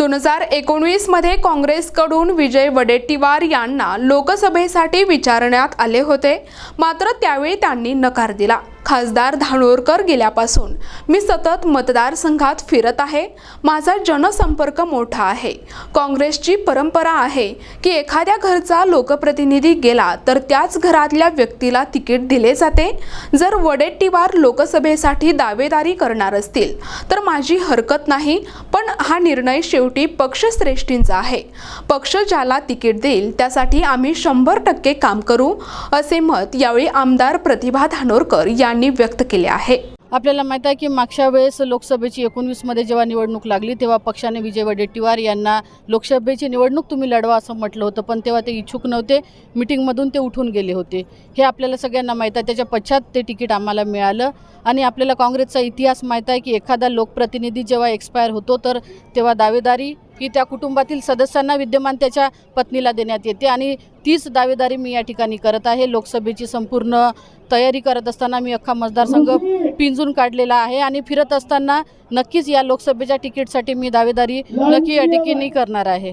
दोन हजार एकोणवीसमध्ये काँग्रेसकडून विजय वडेट्टीवार यांना लोकसभेसाठी विचारण्यात आले होते. मात्र त्यावेळी त्यांनी नकार दिला. खासदार धानोरकर गेल्यापासून. मी सतत मतदारसंघात फिरत आहे. माझा जनसंपर्क मोठा आहे. काँग्रेसची परंपरा आहे की एखाद्या घरचा लोकप्रतिनिधी गेला तर त्याच घरातल्या व्यक्तीला तिकीट दिले जाते. जर वडेट्टीवार लोकसभेसाठी दावेदारी करणार असतील तर माझी हरकत नाही पण हा निर्णय शेवटी पक्षश्रेष्ठींचा आहे. पक्ष ज्याला तिकीट देईल त्यासाठी आम्ही शंभर टक्के काम करू असे मत यावेळी आमदार प्रतिभा धानोरकर यांनी व्यक्त केले आहे. आपल्याला माहीत आहे की मागच्या वेळेस लोकसभेची एकोणवीसमध्ये जेव्हा निवडणूक लागली तेव्हा पक्षाने विजय वडेट्टीवार यांना लोकसभेची निवडणूक तुम्ही लढवा असं म्हटलं होतं पण तेव्हा ते इच्छुक नव्हते. मिटिंगमधून ते उठून गेले होते. हे आपल्याला सगळ्यांना माहीत आहे. त्याच्या पश्चात ते तिकीट आम्हाला मिळालं. आणि आपल्याला काँग्रेसचा इतिहास माहीत आहे की एखादा लोकप्रतिनिधी जेव्हा एक्सपायर होतो तर तेव्हा दावेदारी की त्या कुटुंबातील सदस्यांना विद्यमान त्याच्या पत्नीला देण्यात येते आणि तीच दावेदारी मी या ठिकाणी करत आहे. लोकसभेची संपूर्ण तयारी करत असताना मी अख्खा मतदारसंघ पिंजून काढलेला आहे आणि फिरत असताना नक्कीच या लोकसभेच्या तिकीटसाठी मी दावेदारी नक्की या ठिकाणी करणार आहे.